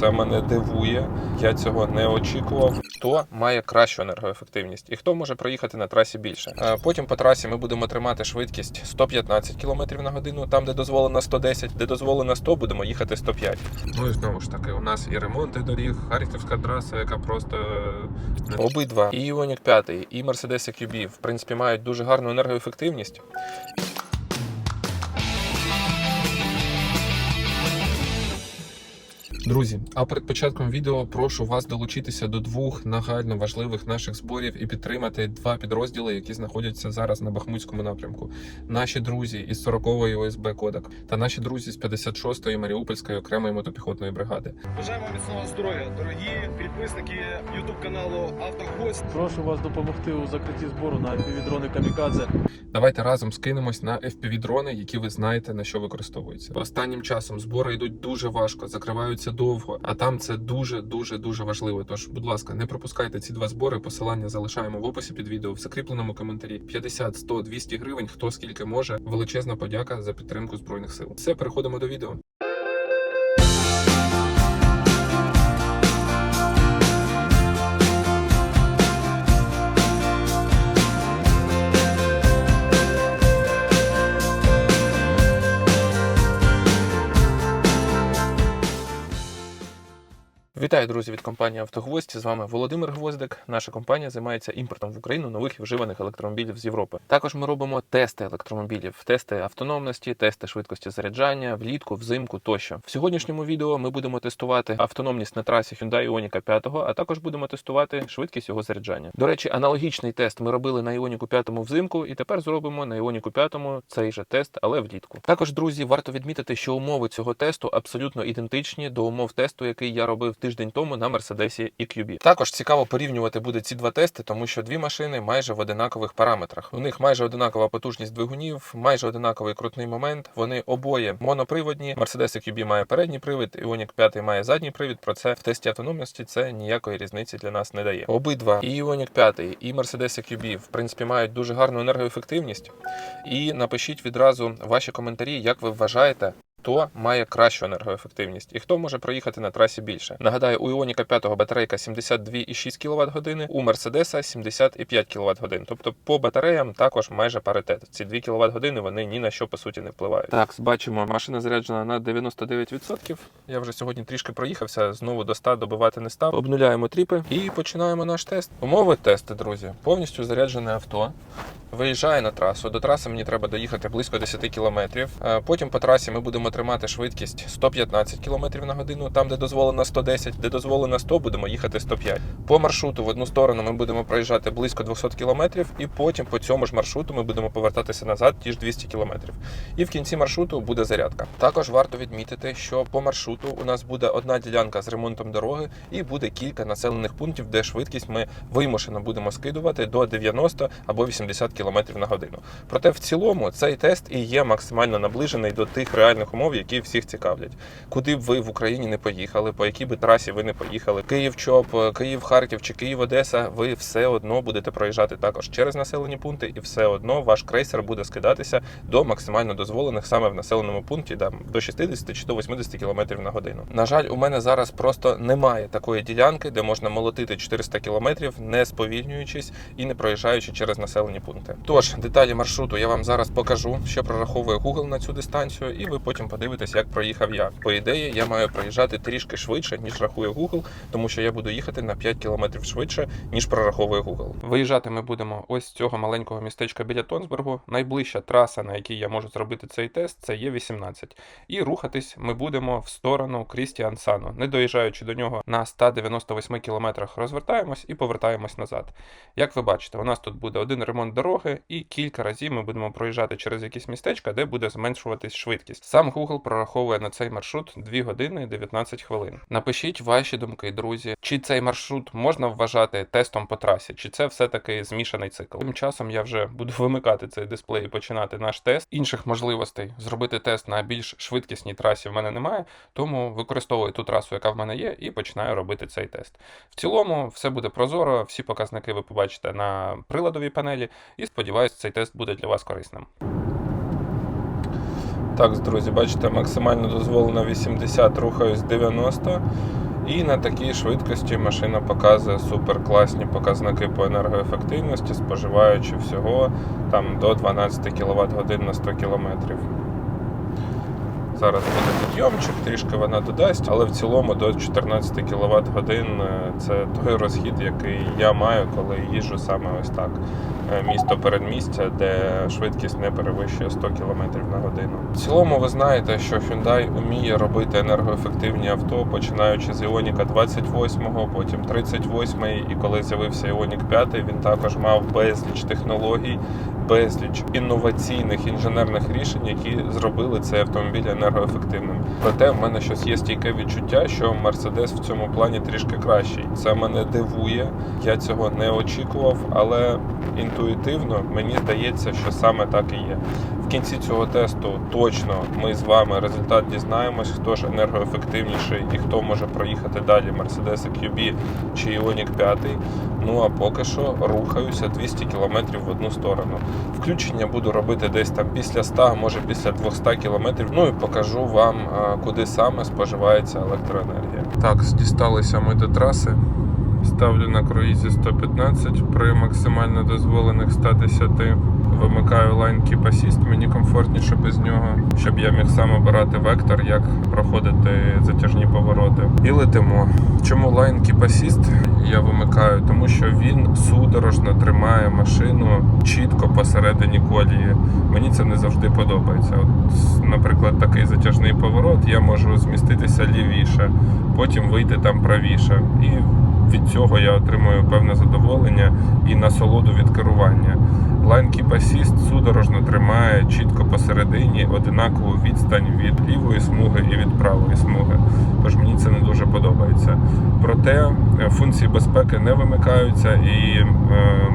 Це мене дивує. Я цього не очікував. Хто має кращу енергоефективність і хто може проїхати на трасі більше? Е, Потім по трасі ми будемо тримати швидкість 115 км на годину, там де дозволено 110, де дозволено 100, будемо їхати 105. Ну і знову ж таки, у нас і ремонти доріг, Харківська траса, яка просто е, обидва і Ioniq 5, і Mercedes EQB, в принципі, мають дуже гарну енергоефективність. Друзі, а перед початком відео прошу вас долучитися до двох нагально важливих наших зборів і підтримати два підрозділи, які знаходяться зараз на Бахмутському напрямку. Наші друзі із 40-ї ОСБ Кодак та наші друзі з 56-ї Маріупольської окремої мотопіхотної бригади. Бажаємо міцного здоров'я, дорогі підписники YouTube каналу Автогость. Прошу вас допомогти у закритті збору на півдрони Камікадзе. Давайте разом скинемось на FPV-дрони, які ви знаєте на що використовуються. Останнім часом збори йдуть дуже важко, закриваються довго, а там це дуже дуже дуже важливо. Тож, будь ласка, не пропускайте ці два збори. Посилання залишаємо в описі під відео в закріпленому коментарі. 50, 100, 200 гривень. Хто скільки може. Величезна подяка за підтримку збройних сил. Все, переходимо до відео. Вітаю, друзі, від компанії Автогвоздь. З вами Володимир Гвоздик. Наша компанія займається імпортом в Україну нових і вживаних електромобілів з Європи. Також ми робимо тести електромобілів, тести автономності, тести швидкості заряджання, влітку, взимку тощо. В сьогоднішньому відео ми будемо тестувати автономність на трасі Hyundai Ioniq 5, а також будемо тестувати швидкість його заряджання. До речі, аналогічний тест ми робили на Ioniq 5 взимку, і тепер зробимо на Ioniq 5 цей же тест, але влітку. Також, друзі, варто відмітити, що умови цього тесту абсолютно ідентичні до умов тесту, який я робив тиждень тому на Mercedes EQB. Також цікаво порівнювати буде ці два тести, тому що дві машини майже в одинакових параметрах. У них майже одинакова потужність двигунів, майже одинаковий крутний момент. Вони обоє моноприводні. Mercedes EQB має передній привід, Ioniq 5 має задній привід. Про це в тесті автономності це ніякої різниці для нас не дає. Обидва і Ioniq 5, і Mercedes EQB, в принципі, мають дуже гарну енергоефективність. І напишіть відразу ваші коментарі, як ви вважаєте. Хто має кращу енергоефективність і хто може проїхати на трасі більше? Нагадаю, у Іоніка 5 батарейка 72,6 кВт години, у Мерседеса 75 кВт годин. Тобто по батареям також майже паритет. Ці 2 кВт години вони ні на що по суті не впливають. Так, бачимо, машина заряджена на 99%. Я вже сьогодні трішки проїхався, знову до 100 добивати не став. Обнуляємо тріпи і починаємо наш тест. Умови тесту, друзі. Повністю заряджене авто. Виїжджає на трасу. До траси мені треба доїхати близько 10 кілометрів. Е, Потім по трасі ми будемо тримати швидкість 115 км на годину. Там, де дозволено 110, де дозволено 100, будемо їхати 105. По маршруту в одну сторону ми будемо проїжджати близько 200 км, і потім по цьому ж маршруту ми будемо повертатися назад ті ж 200 км. І в кінці маршруту буде зарядка. Також варто відмітити, що по маршруту у нас буде одна ділянка з ремонтом дороги, і буде кілька населених пунктів, де швидкість ми вимушено будемо скидувати до 90 або 80 км на годину. Проте в цілому цей тест і є максимально наближений до тих реальних умов, які всіх цікавлять. Куди б ви в Україні не поїхали, по якій би трасі ви не поїхали, Київ чоп Київ, Харків чи Київ, Одеса, ви все одно будете проїжджати також через населені пункти, і все одно ваш крейсер буде скидатися до максимально дозволених саме в населеному пункті, там до 60 чи до 80 км на годину. На жаль, у мене зараз просто немає такої ділянки, де можна молотити 400 км, не сповільнюючись і не проїжджаючи через населені пункти. Тож деталі маршруту я вам зараз покажу, що прораховує Google на цю дистанцію, і ви потім подивитесь, як проїхав я. По ідеї, я маю проїжджати трішки швидше, ніж рахує Google, тому що я буду їхати на 5 км швидше, ніж прораховує Google. Виїжджати ми будемо ось з цього маленького містечка біля Тонсбергу. Найближча траса, на якій я можу зробити цей тест, це є 18. І рухатись ми будемо в сторону Крістіансану. Не доїжджаючи до нього на 198 км, розвертаємось і повертаємось назад. Як ви бачите, у нас тут буде один ремонт дороги, і кілька разів ми будемо проїжджати через якісь містечка, де буде зменшуватись швидкість. Сам Google прораховує на цей маршрут 2 години 19 хвилин. Напишіть ваші думки, друзі, чи цей маршрут можна вважати тестом по трасі, чи це все-таки змішаний цикл. Тим часом я вже буду вимикати цей дисплей і починати наш тест. Інших можливостей зробити тест на більш швидкісній трасі в мене немає, тому використовую ту трасу, яка в мене є, і починаю робити цей тест. В цілому все буде прозоро, всі показники ви побачите на приладовій панелі, і сподіваюся, цей тест буде для вас корисним. Так, друзі, бачите, максимально дозволено 80, рухаюсь 90. І на такій швидкості машина показує супер класні показники по енергоефективності, споживаючи всього там до 12 кВт годин на 100 км. Зараз буде підйомчик, трішки вона додасть, але в цілому до 14 кВт годин це той розхід, який я маю, коли їжджу саме ось так. Е, Місто передмістя, де швидкість не перевищує 100 км на годину. В цілому ви знаєте, що Hyundai вміє робити енергоефективні авто, починаючи з Ioniq 28, потім 38, і коли з'явився Ioniq 5, він також мав безліч технологій, безліч інноваційних інженерних рішень, які зробили цей автомобіль енергоефективним. Проте в мене щось є стійке відчуття, що Mercedes в цьому плані трішки кращий. Це мене дивує. Я цього не очікував, але інтуїтивно мені здається, що саме так і є. В кінці цього тесту точно ми з вами результат дізнаємось, хто ж енергоефективніший і хто може проїхати далі Mercedes QB чи Ioniq 5. Ну а поки що рухаюся 200 км в одну сторону. Включення буду робити десь там після 100, може після 200 км. Ну і покажу вам, куди саме споживається електроенергія. Так, дісталися ми до траси. Ставлю на круїзі 115 при максимально дозволених 110. Вимикаю Line Keep Assist, мені комфортніше без нього, щоб я міг сам обирати вектор, як проходити затяжні повороти. І летимо. Чому Line Keep Assist я вимикаю? Тому що він судорожно тримає машину чітко посередині колії. Мені це не завжди подобається. От, наприклад, такий затяжний поворот, я можу зміститися лівіше, потім вийти там правіше. І від цього я отримую певне задоволення і насолоду від керування. Line Keep судорожно тримає чітко посередині одинакову відстань від лівої смуги і від правої смуги. Тож мені це не дуже подобається. Проте е, функції безпеки не вимикаються, і е,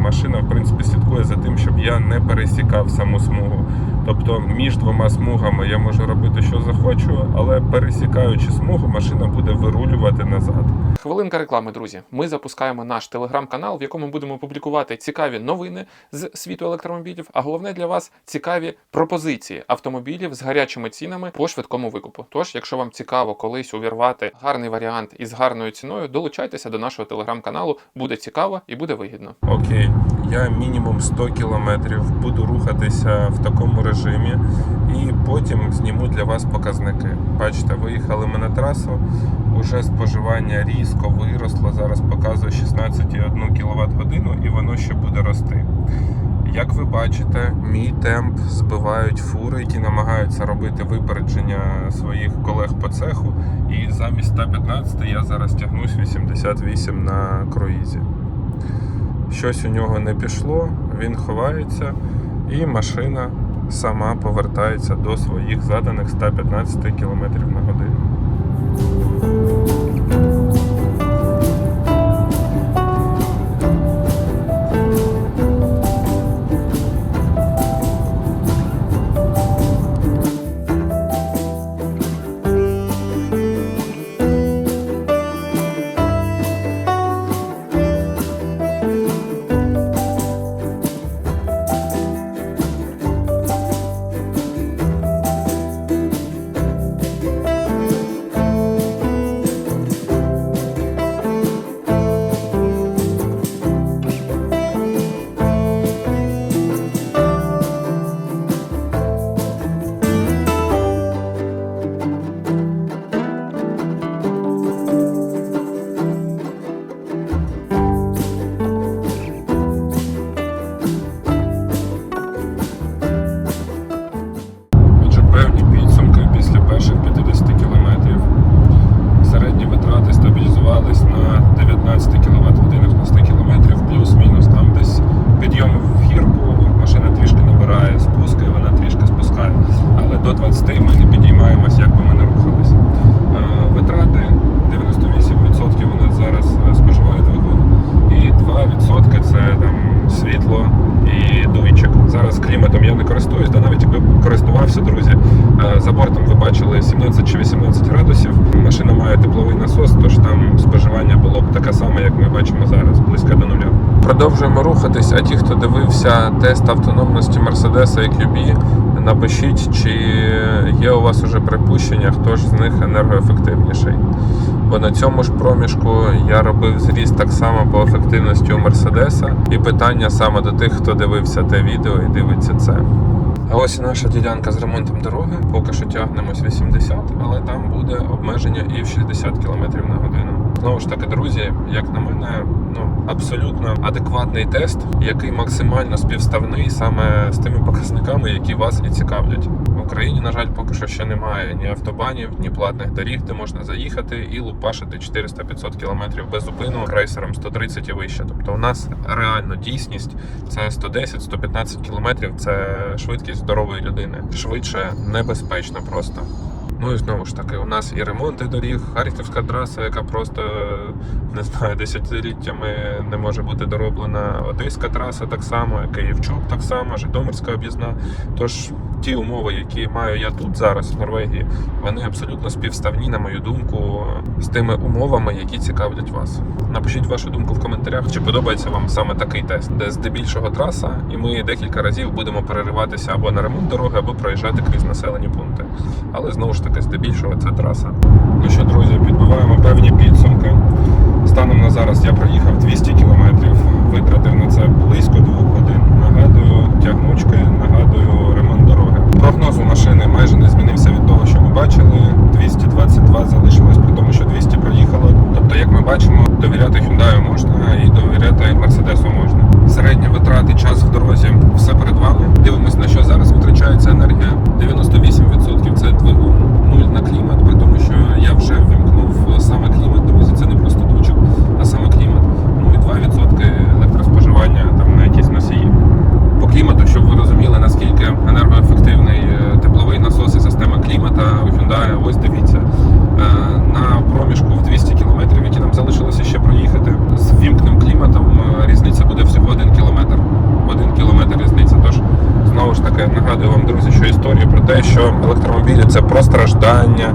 машина в принципі слідкує за тим, щоб я не пересікав саму смугу. Тобто між двома смугами я можу робити, що захочу, але пересікаючи смугу, машина буде вирулювати назад. Хвилинка реклами, друзі. Ми запускаємо наш телеграм-канал, в якому будемо публікувати цікаві новини з світу електромобілів, а головне для вас цікаві пропозиції автомобілів з гарячими цінами по швидкому викупу. Тож, якщо вам цікаво колись увірвати гарний варіант із гарною ціною, долучайтеся до нашого телеграм-каналу. Буде цікаво і буде вигідно. Окей, я мінімум 100 кілометрів буду рухатися в такому режимі, і потім зніму для вас показники. Бачите, виїхали ми на трасу. Уже споживання різко виросло. Зараз показує 16,1 кВт годину, і воно ще буде рости. Як ви бачите, мій темп збивають фури, які намагаються робити випередження своїх колег по цеху. І замість 115 я зараз тягнусь 88 на круїзі. Щось у нього не пішло, він ховається, і машина сама повертається до своїх заданих 115 км на годину. Користуюсь, да навіть якби користувався, друзі. е, За бортом ви бачили 17 чи 18 градусів. Машина має тепловий насос, тож там споживання було б таке саме, як ми бачимо зараз, близько до нуля. Продовжуємо рухатись. А ті, хто дивився тест автономності Mercedes EQB, напишіть, чи є у вас уже припущення, хто ж з них енергоефективніший. Бо на цьому ж проміжку я робив зріст так само по ефективності у Мерседеса. І питання саме до тих, хто дивився те відео і дивиться це. А ось і наша ділянка з ремонтом дороги. Поки що тягнемось 80, але там буде обмеження і в 60 км на годину. Знову ж таки, друзі, як на мене, ну абсолютно адекватний тест, який максимально співставний саме з тими показниками, які вас і цікавлять. В Україні, на жаль, поки що ще немає ні автобанів, ні платних доріг, де можна заїхати і лупашити 400-500 км без зупину крейсером 130 і вище. Тобто, у нас реально дійсність це 110-115 км – це швидкість здорової людини. Швидше небезпечно просто. Ну і знову ж таки, у нас і ремонти доріг, Харківська траса, яка просто не знаю, десятиліттями не може бути дороблена. Одеська траса так само, Київчук так само, Житомирська об'їзна. Тож ті умови, які маю я тут зараз в Норвегії, вони абсолютно співставні, на мою думку, з тими умовами, які цікавлять вас. Напишіть вашу думку в коментарях, чи подобається вам саме такий тест, де здебільшого траса, і ми декілька разів будемо перериватися або на ремонт дороги, або проїжджати крізь населені пункти. Але знову ж таки, здебільшого це траса. Ну що, друзі, підбиваємо певні підсумки. Станом на зараз я проїхав 200 кілометрів, витратив на це близько двох годин. Нагадую, тягнучки, нагадую, ремонт. Прогноз у машини майже не змінився від того, що ми бачили. 222 залишилось, при тому, що 200 проїхало. Тобто, як ми бачимо, довіряти Hyundai можна і довіряти Mercedes можна. Середні витрати, час в дорозі, все перед вами. Дивимось, на що зараз витрачається енергія. 98% це двигун, 0 на клімат, при тому, що я вже ввімкнув саме клімат, друзі, це не просто тучок, а саме клімат. Ну і 2% електроспоживання там на якісь носії. По клімату, щоб ви розуміли, наскільки енергоефективний е, тепловий насос і система клімата у Hyundai, ось дивіться. Е, На проміжку в 200 км, які нам залишилося ще проїхати, з вімкненим кліматом е, різниця буде всього 1 км. 1 км різниця. Тож знову ж таки нагадую вам, друзі, що історію про те, що електромобілі це про страждання.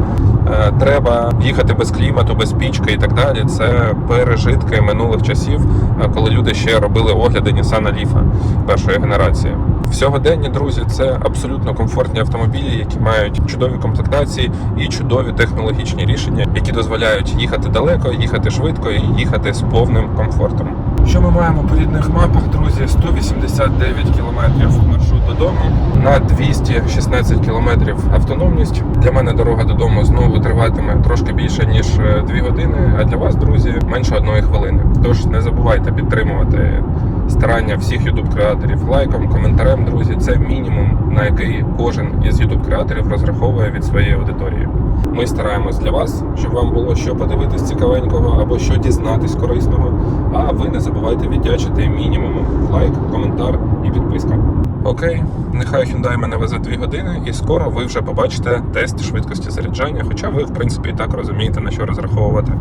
е, Треба їхати без клімату, без пічки і так далі. Це пережитки минулих часів, е, коли люди ще робили огляди Nissan Leaf першої генерації. Всьогоденні сьогоденні, друзі, це абсолютно комфортні автомобілі, які мають чудові комплектації і чудові технологічні рішення, які дозволяють їхати далеко, їхати швидко і їхати з повним комфортом. Що ми маємо по рідних мапах, друзі? 189 кілометрів маршрут додому на 216 кілометрів автономність. Для мене дорога додому знову триватиме трошки більше ніж 2 години. А для вас, друзі, менше одної хвилини. Тож не забувайте підтримувати старання всіх youtube креаторів лайком, коментарем, друзі. Це мінімум, на який кожен із youtube креаторів розраховує від своєї аудиторії. Ми стараємось для вас, щоб вам було що подивитись цікавенького або що дізнатись корисного. А ви не забувайте віддячити мінімум лайк, коментар і підписка. Окей, нехай Hyundai мене везе 2 години, і скоро ви вже побачите тест швидкості заряджання, хоча ви, в принципі, і так розумієте, на що розраховувати.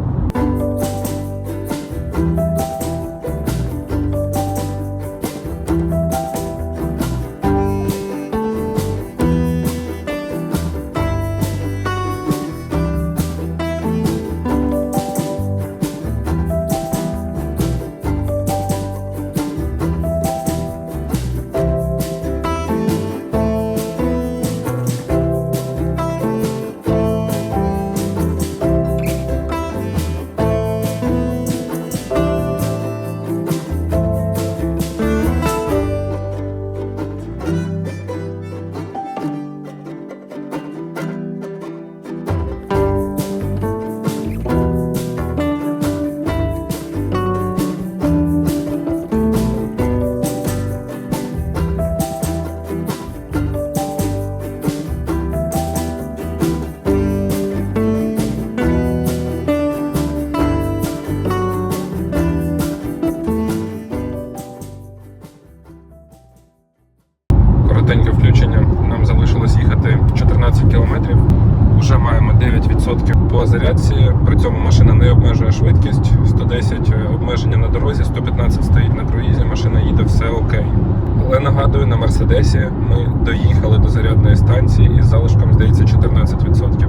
Станції із залишком, здається, 14%.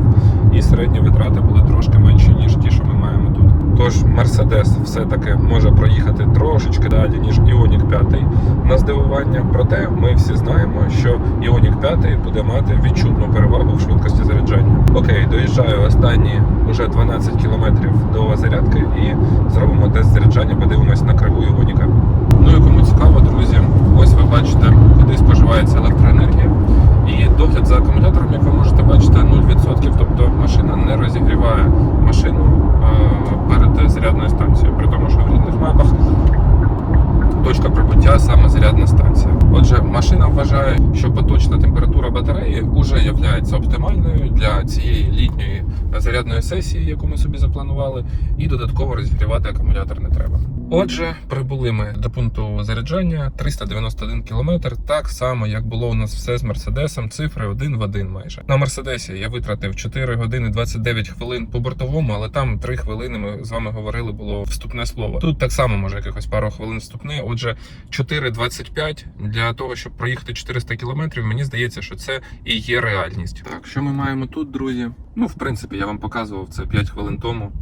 І середні витрати були трошки менші, ніж ті, що ми маємо тут. Тож Mercedes все-таки може проїхати трошечки далі, ніж Ioniq 5 на здивування. Проте ми всі знаємо, що Ioniq 5 буде мати відчутну перевагу в швидкості заряджання. Окей, доїжджаю останні вже 12 кілометрів до зарядки і зробимо тест заряджання, подивимось на криву Ioniq. Ну і кому цікаво, друзі, ось ви бачите, куди споживається електроенергія. І догляд за акумулятором, як ви можете бачити, 0%. Тобто машина не розігріває машину е, перед зарядною станцією. При тому, що в рідних мапах точка прибуття саме зарядна станція. Отже, машина вважає, що поточна температура батареї вже є оптимальною для цієї літньої зарядної сесії, яку ми собі запланували, і додатково розігрівати акумулятор не треба. Отже, прибули ми до пункту заряджання 391 км, так само, як було у нас все з Мерседесом, цифри один в один майже. На Мерседесі я витратив 4 години 29 хвилин по бортовому, але там 3 хвилини ми з вами говорили, було вступне слово. Тут так само може якихось пару хвилин вступне. Отже, 4.25 для того, щоб проїхати 400 км, мені здається, що це і є реальність. Так, що ми маємо тут, друзі? Ну, в принципі, я вам показував це 5 хвилин тому.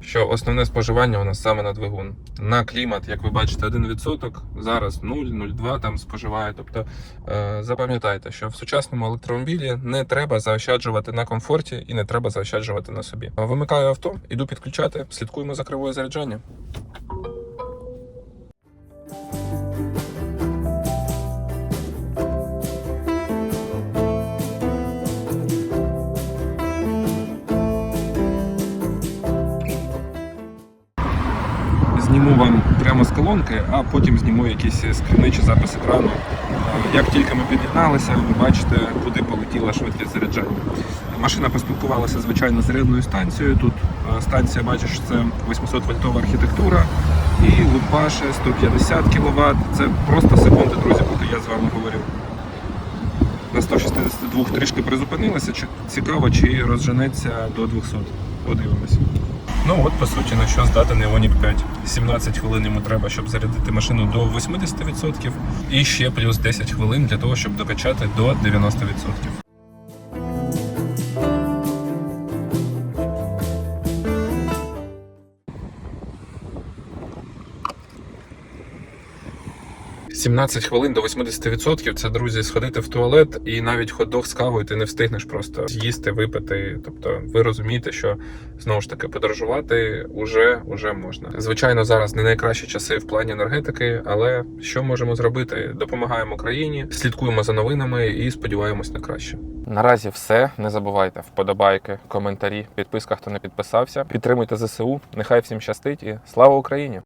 Що основне споживання у нас саме на двигун. На клімат, як ви бачите, 1%, зараз 0, 0,2 там споживає. Тобто е, запам'ятайте, що в сучасному електромобілі не треба заощаджувати на комфорті і не треба заощаджувати на собі. Вимикаю авто, іду підключати, слідкуємо за кривою заряджання. Колонки, а потім зніму якийсь скріни чи запис екрану. Е, Як тільки ми під'єдналися, ви бачите, куди полетіла швидкість заряджання. Машина поспілкувалася звичайно з зарядною станцією. Тут е, станція, бачиш, це 800 вольтова архітектура і лупаше 150 кВт. Це просто секунди, друзі, поки я з вами говорю. На 162 трішки призупинилася. Цікаво, чи розженеться до 200. Подивимось. Ну от по суті на що здатен Ioniq 5. 17 хвилин йому треба, щоб зарядити машину до 80%, і ще плюс 10 хвилин для того, щоб докачати до 90%. «17 хвилин до 80% це, друзі, сходити в туалет і навіть хот-дог з кавою ти не встигнеш просто з'їсти, випити. Тобто ви розумієте, що знову ж таки подорожувати уже, уже можна. Звичайно, зараз не найкращі часи в плані енергетики, але що можемо зробити? Допомагаємо країні, слідкуємо за новинами і сподіваємось на краще. Наразі все. Не забувайте вподобайки, коментарі, підписка, хто не підписався. Підтримуйте ЗСУ. Нехай всім щастить і слава Україні!